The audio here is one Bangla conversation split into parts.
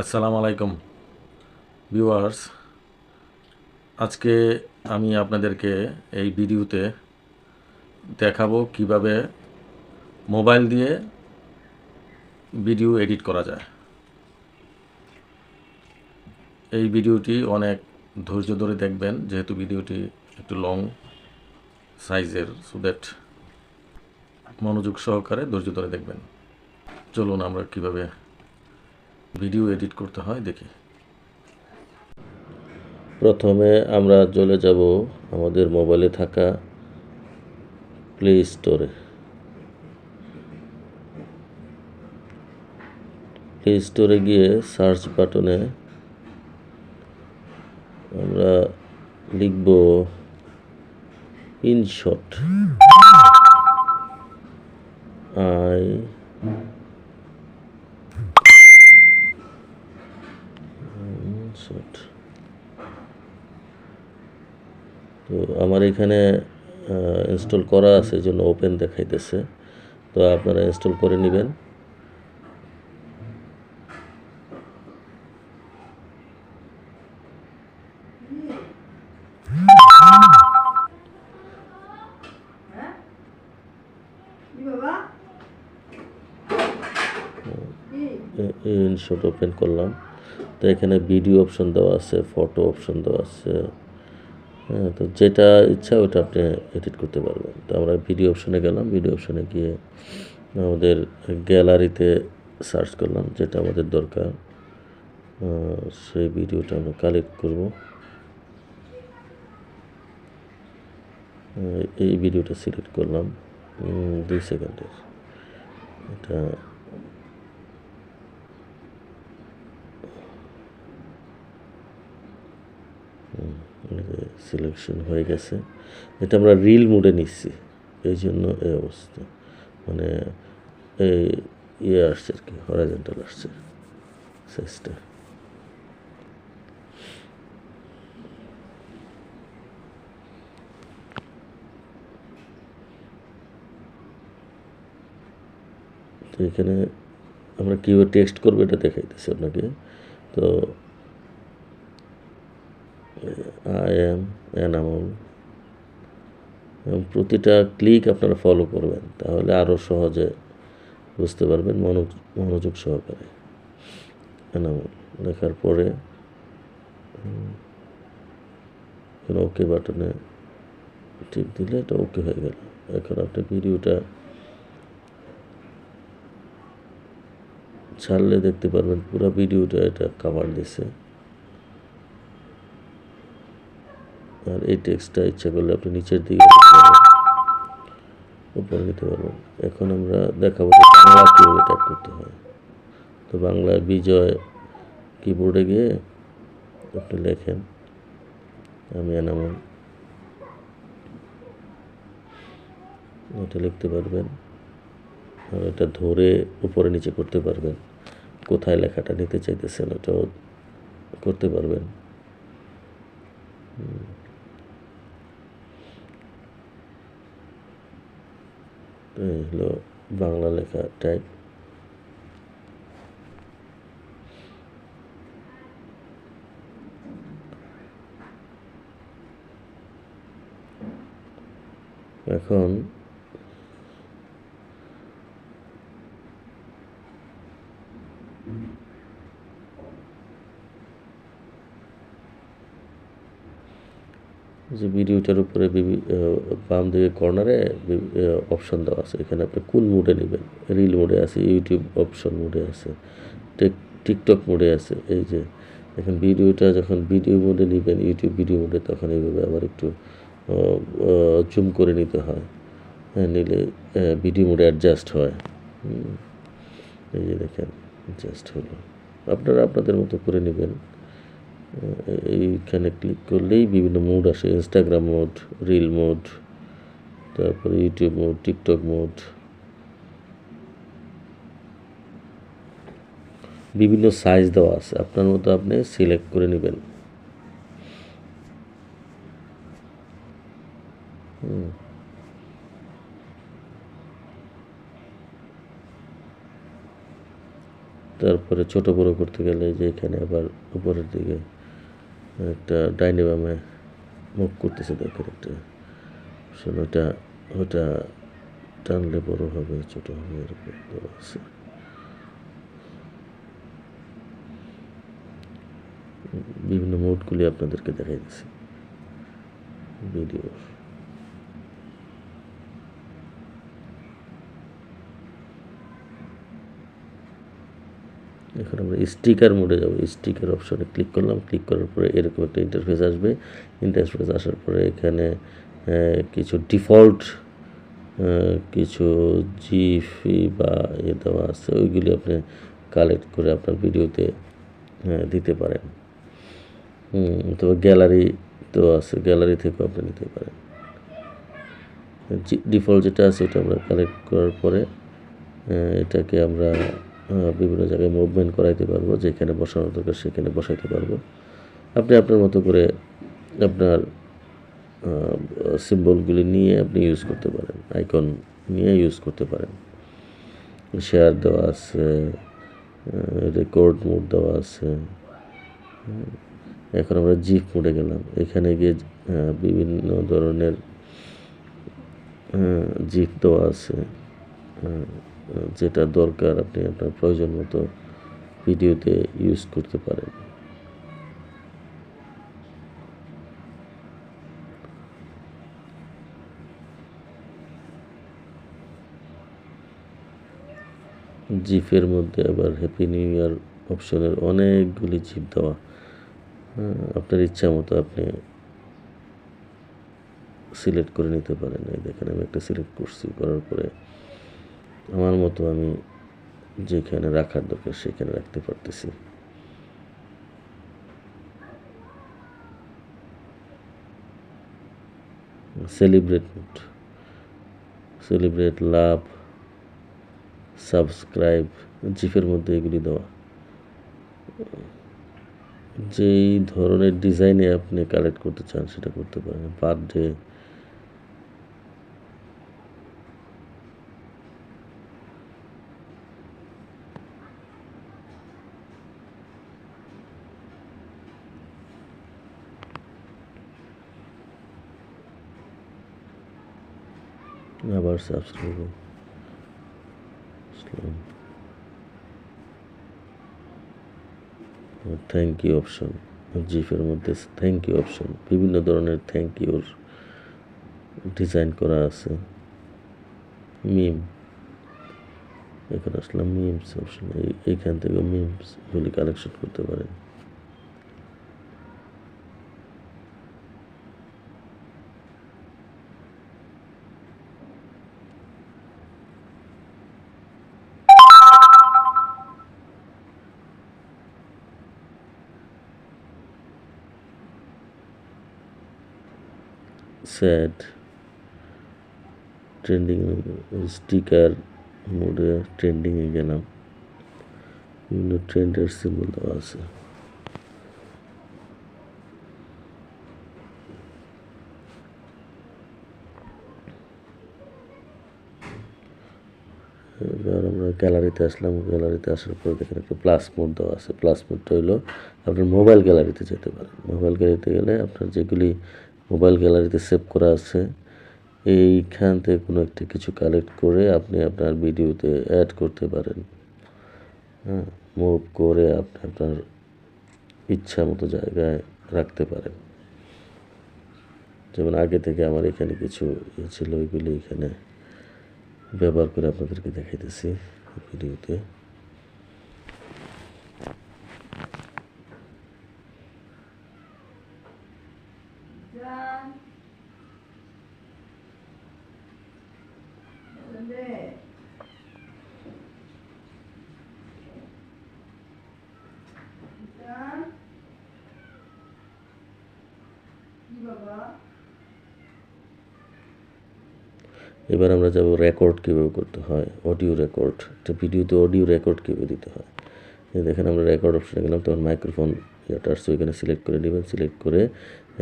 আসসালামু আলাইকুম। ভিউয়ার্স, আজকে আমি আপনাদেরকে এই ভিডিওতে দেখাবো কীভাবে মোবাইল দিয়ে ভিডিও এডিট করা যায়। এই ভিডিওটি অনেক ধৈর্য ধরে দেখবেন, যেহেতু ভিডিওটি একটু লং সাইজের সো দ্যাট মনোযোগ সহকারে ধৈর্য ধরে দেখবেন। চলুন আমরা কীভাবে ভিডিও এডিট করতে হয়, দেখি। প্রথমে আমরা চলে যাব আমাদের মোবাইলে থাকা প্লে স্টোরে প্লে স্টোরে গিয়ে সার্চ বাটনে আমরা লিখব ইনশট আই ইনশট তো আমার এখানে ইনস্টল করা আছে জন্য ওপেন দেখাইতেছে। তো আপনারা ইনস্টল করে নেবেন। ইনশট ওপেন করলাম। তো এখানে ভিডিও অপশন দেওয়া আছে ফটো অপশন দেওয়া আছে। হ্যাঁ তো যেটা ইচ্ছা ওটা আপনি এডিট করতে পারবেন। তো আমরা ভিডিও অপশনে গেলাম ভিডিও অপশনে গিয়ে আমাদের গ্যালারিতে সার্চ করলাম যেটা আমাদের দরকার। সেই ভিডিওটা আমরা কালেক্ট করব। এই ভিডিওটা সিলেক্ট করলাম। দুই সেকেন্ডের। এটা সিলেকশন হয়ে গেছে। এটা আমরা রিল মুডে নিচ্ছি। এই জন্য এই অবস্থা। মানে এই ইয়ে আসছে আর কি হরাইজেন্টাল আসছে সাইজটা তো এখানে আমরা কীভাবে টেক্সট করব, এটা দেখাইতেছি আপনাকে। তো আই এম এনামল এবং প্রতিটা ক্লিক আপনারা ফলো করবেন, তাহলে আরও সহজে বুঝতে পারবেন মনোযোগ সহকারে। এনামল লেখার পরে ওকে বাটনে টিপ দিলে এটা ওকে হয়ে গেল। এখন আপনি ভিডিওটা ছাড়লে দেখতে পারবেন পুরো ভিডিওটা এটা কাভার দিছে। আর এই টেক্সটটা ইচ্ছা করলে আপনি নিচের দিকে উপরে নিতে পারবেন। এখন আমরা দেখাবো যে বাংলা কীভাবে টাইপ করতে হয়। তো বাংলায় বিজয় কিবোর্ডে গিয়ে আপনি লেখেন, আমি এনামন এটা লিখতে পারবেন, আর এটা ধরে উপরে নিচে করতে পারবেন। কোথায় লেখাটা নিতে চাইতেছেন ওটাও করতে পারবেন তো এই হলো বাংলা লেখা টাইপ এখন যে ভিডিওটার উপরে বাম দিকে কর্নারে অপশন দেওয়া আছে। এখানে আপনি কোন মুডে নেবেন। রিল মোডে আছে ইউটিউব অপশন মোডে আছে টেক টিকটক মোডে আছে। এই যে, এখন ভিডিওটা যখন ভিডিও মোডে নেবেন ইউটিউব ভিডিও মোডে তখন এইভাবে আবার একটু জুম করে নিতে হয়। হ্যাঁ নিলে ভিডিও মোডে অ্যাডজাস্ট হয়। এই যে দেখেন অ্যাডজাস্ট হলো। আপনারা আপনাদের মতো করে নেবেন। এইখানে ক্লিক করলেই বিভিন্ন মোড আসে। ইনস্টাগ্রাম মোড রিল মোড তারপরে ইউটিউব মোড টিকটক মোড বিভিন্ন সাইজ দেওয়া আছে। আপনার মতো আপনি সিলেক্ট করে নেবেন হুম। তারপর তারপরে ছোট বড় করতে গেলে যে এখানে আবার উপরের দিকে একটা ডাইনে বামে মুভ করতেছে দেখেন একটা। ওটা ওটা টানলে বড় হবে, ছোট হবে, এরকম আছে বিভিন্ন মোডগুলি আপনাদেরকে দেখাই দিচ্ছি ভিডিওর। এখন আমরা স্টিকার মোডে যাব। স্টিকার অপশনে ক্লিক করলাম। ক্লিক করার পরে এরকম একটা ইন্টারফেস আসবে। ইন্টারফেস আসার পরে এখানে কিছু ডিফল্ট কিছু জিফি বা ইয়ে দেওয়া আছে। ওইগুলি আপনি কালেক্ট করে আপনার ভিডিওতে দিতে পারেন। হুম, তো গ্যালারি তো আছে। গ্যালারি থেকেও আপনি নিতে পারেন। ডিফল্ট যেটা আছে ওটা আমরা কালেক্ট করার পরে এটাকে আমরা বিভিন্ন জায়গায় মুভমেন্ট করাইতে পারব, যেখানে বসানো দরকার সেখানে বসাইতে পারব। আপনি আপনার মতো করে আপনার সিম্বলগুলি নিয়ে আপনি ইউজ করতে পারেন আইকন নিয়ে ইউজ করতে পারেন। শেয়ার দেওয়া আছে রেকর্ড মোড দেওয়া আছে। এখন আমরা জিপ মোডে গেলাম। এখানে গিয়ে বিভিন্ন ধরনের জিপ দেওয়া আছে। যেটা দরকার আপনি আপনার প্রয়োজন মতো ভিডিওতে ইউজ করতে পারেন। জিপের মধ্যে আবার হ্যাপি নিউ ইয়ার অপশনের অনেকগুলি জিপ দেওয়া। হ্যাঁ, আপনার ইচ্ছা মতো আপনি সিলেক্ট করে নিতে পারেন। এই দেখেন আমি একটা সিলেক্ট করছি করার পরে আমার মতো আমি যেখানে রাখার দরকার সেখানে রাখতে পারতেছি। সেলিব্রেট সেলিব্রেট লাভ সাবস্ক্রাইব জিপের মধ্যে এগুলি দেওয়া। যেই ধরনের ডিজাইনে আপনি কালেক্ট করতে চান সেটা করতে পারেন। বার্থডে আবার সাবস্ক্রাইব থ্যাংক ইউ অপশন জিপের মধ্যে থ্যাংক ইউ অপশন বিভিন্ন ধরনের থ্যাংক ইউর ডিজাইন করা আছে মিম এখানে আসলাম মিমস অপশন এইখান থেকে মিমস গুলি কালেকশন করতে পারেন স্যাড ট্রেন্ডিং স্টিকার মোডে ট্রেন্ডিংয়ে গেলাম বিভিন্ন ট্রেন্ডের সিম্বল দেওয়া আছে এবার আমরা গ্যালারিতে আসলাম গ্যালারিতে আসার পর দেখেন একটা প্লাস মোড দেওয়া আছে। প্লাস মোডটা হলো আপনার মোবাইল গ্যালারিতে যেতে পারেন। মোবাইল গ্যালারিতে গেলে আপনার যেগুলি মোবাইল গ্যালারিতে সেভ করা আছে। এইখান থেকে কোনো একটা কিছু কালেক্ট করে আপনি আপনার ভিডিওতে অ্যাড করতে পারেন। হ্যাঁ মুভ করে আপনি আপনার ইচ্ছা মতো জায়গায় রাখতে পারেন। যেমন আগে থেকে আমার এখানে কিছু ছিল, ওইগুলি এখানে ব্যবহার করে আপনাদেরকে দেখাইতেছি ভিডিওতে। এবার আমরা যাব রেকর্ড কীভাবে করতে হয় অডিও রেকর্ড একটা ভিডিওতে অডিও রেকর্ড কীভাবে দিতে হয়। দেখেন আমরা রেকর্ড অপশনে গেলাম, তখন মাইক্রোফোন ইয়েটা আসছে সিলেক্ট করে নেবেন সিলেক্ট করে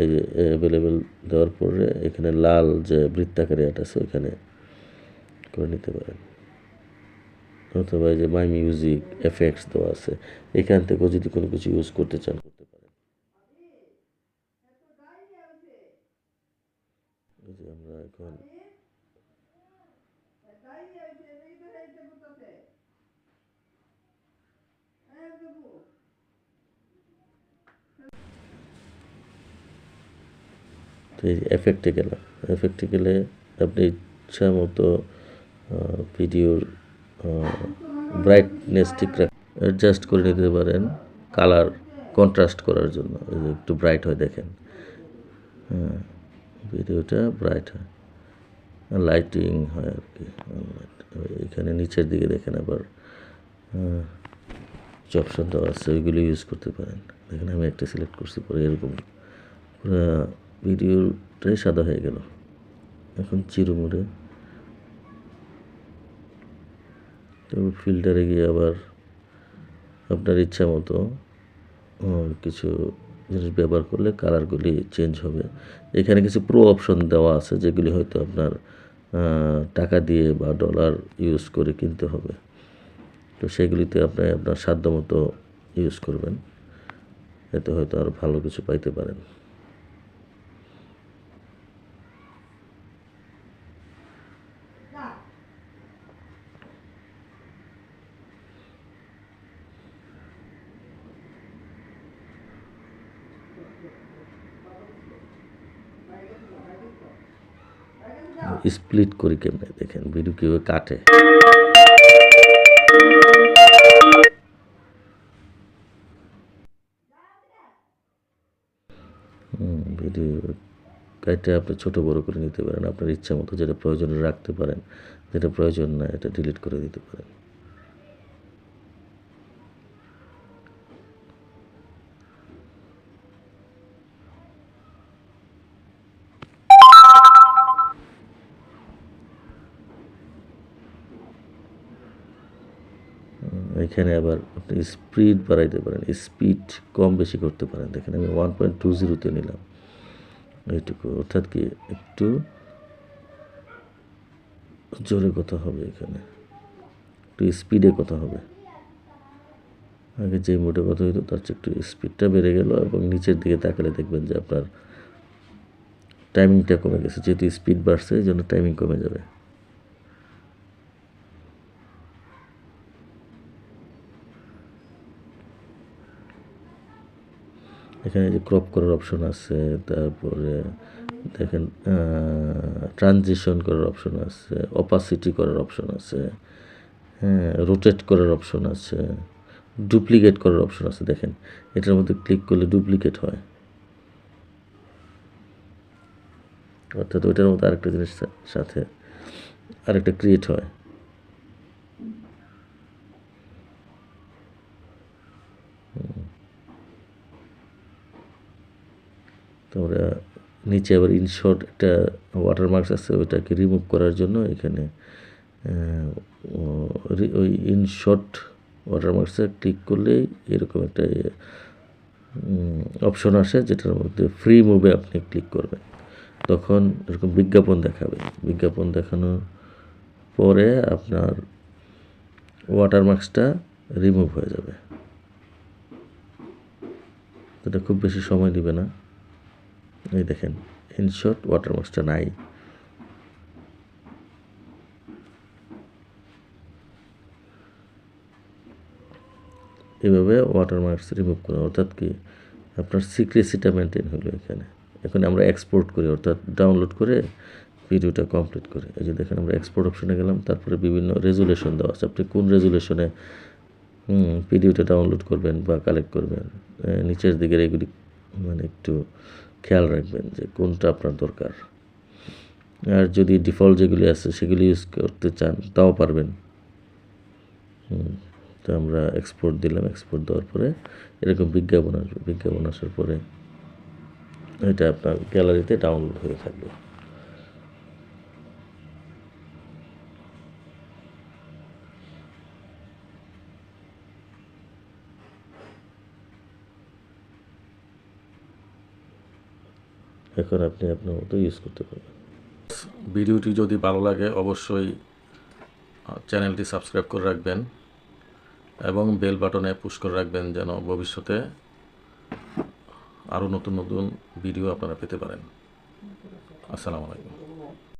এই যে অ্যাভেলেবেল দেওয়ার পরে এখানে লাল যে বৃত্তাকার এটা আছে, ওইখানে করে নিতে পারেন। অথবা এই যে মাই মিউজিক এফেক্টস দেওয়া আছে, এখান থেকেও যদি কোনো কিছু ইউজ করতে চান করতে পারেন এই যে আমরা এখন তাই আছে এই তো এই তো করতেছে এই দেবো তো এই এফেক্টে গেলাম এফেক্টে গেলে আপনি ইচ্ছা মতো ভিডিওর ব্রাইটনেস ঠিক রাখ অ্যাডজাস্ট করে নিতে পারেন কালার কন্ট্রাস্ট করার জন্য। একটু ব্রাইট হয় দেখেন। হ্যাঁ ভিডিওটা ব্রাইট হয়। লাইটিং হয় আর কি। এখানে নিচের দিকে দেখেন আবার অপশন দেওয়া আছে। ওইগুলো ইউজ করতে পারেন। দেখেন আমি একটা সিলেক্ট করছি, পরে এরকম পুরো ভিডিওটাই সাদা হয়ে গেল। এখন চিরো মোড়ে তো ফিল্টারে গিয়ে আবার আপনার ইচ্ছা মতো কিছু জিনিস ব্যবহার করলে কালারগুলি চেঞ্জ হবে। এখানে কিছু প্রো অপশন দেওয়া আছে, যেগুলি হয়তো আপনার টাকা দিয়ে বা ডলার ইউজ করে কিনতে হবে। তো সেগুলিতে আপনি আপনার সাধ্য মতো ইউজ করবেন। এতে হয়তো আরও ভালো কিছু পাইতে পারেন। স্প্লিট করি কেমনে? দেখেন, ভিডিও কীভাবে কাটে। ভিডিও আপনি ছোট বড় করে নিতে পারেন। আপনার ইচ্ছা মতো যেটা প্রয়োজনে রাখতে পারেন, যেটা প্রয়োজন না, এটা ডিলিট করে দিতে পারেন। এখানে আবার আপনি স্পিড বাড়াইতে পারেন স্পিড কম বেশি করতে পারেন। দেখেন আমি ওয়ান পয়েন্ট টু জিরোতে নিলাম। এইটুকু, অর্থাৎ কি একটু জোরে কথা হবে এখানে। একটু স্পিডে কথা হবে। আগে যে মোটে কথা হইতো, তার চেয়ে একটু স্পিডটা বেড়ে গেল এবং নিচের দিকে তাকালে দেখবেন যে আপনার টাইমিংটা কমে গেছে। যেহেতু স্পিড বাড়ছে, এই জন্য টাইমিং কমে যাবে। এখানে যে ক্রপ করার অপশন আছে, তারপরে দেখেন ট্রানজিশন করার অপশন আছে অপাসিটি করার অপশন আছে হ্যাঁ রোটেট করার অপশন আছে ডুপ্লিকেট করার অপশন আছে। দেখেন, এটার মধ্যে ক্লিক করলে ডুপ্লিকেট হয়। অর্থাৎ ওইটার মধ্যে আরেকটা জিনিস সাথে, আরেকটা ক্রিয়েট হয়। তোমরা নিচে আবার ইনশর্ট একটা ওয়াটারমার্কস আছে, ওইটাকে রিমুভ করার জন্য এখানে ওই ইনশর্ট ওয়াটারমার্কসে ক্লিক করলেই এরকম একটা অপশন আসে যেটার মধ্যে ফ্রি মুভে আপনি ক্লিক করবেন। তখন এরকম বিজ্ঞাপন দেখাবে। বিজ্ঞাপন দেখানোর পরে আপনার ওয়াটারমার্কসটা রিমুভ হয়ে যাবে। এটা খুব বেশি সময় দিবে না। এই দেখেন ইনশর্ট ওয়াটার ওয়াটারমার্কসটা নাই। এভাবে ওয়াটারমার্কস রিমুভ করা, অর্থাৎ কি আপনার সিক্রেসিটা মেনটেন হলো এখানে। এখন আমরা এক্সপোর্ট করি, অর্থাৎ ডাউনলোড করে ভিডিওটা কমপ্লিট করি। এই যে দেখেন, আমরা এক্সপোর্ট অপশনে গেলাম, তারপরে বিভিন্ন রেজুলেশন দেওয়া আছে। আপনি কোন রেজুলেশনে ভিডিওটা ডাউনলোড করবেন বা কালেক্ট করবেন নিচের দিকের এগুলি মানে একটু খেয়াল রাখবেন যে কোনটা আপনার দরকার। আর যদি ডিফল্ট যেগুলি আছে, সেগুলি ইউজ করতে চান, তাও পারবেন। তো আমরা এক্সপোর্ট দিলাম। এক্সপোর্ট দেওয়ার পরে এরকম বিজ্ঞাপন আসবে। বিজ্ঞাপন আসার পরে এটা আপনার গ্যালারিতে ডাউনলোড হয়ে থাকবে। এখন আপনি আপনার মতো ইউজ করতে পারবেন। ভিডিওটি যদি ভালো লাগে, অবশ্যই চ্যানেলটি সাবস্ক্রাইব করে রাখবেন এবং বেল বাটনে পুশ করে রাখবেন যেন ভবিষ্যতে আরও নতুন নতুন ভিডিও আপনারা পেতে পারেন। আসসালামু আলাইকুম।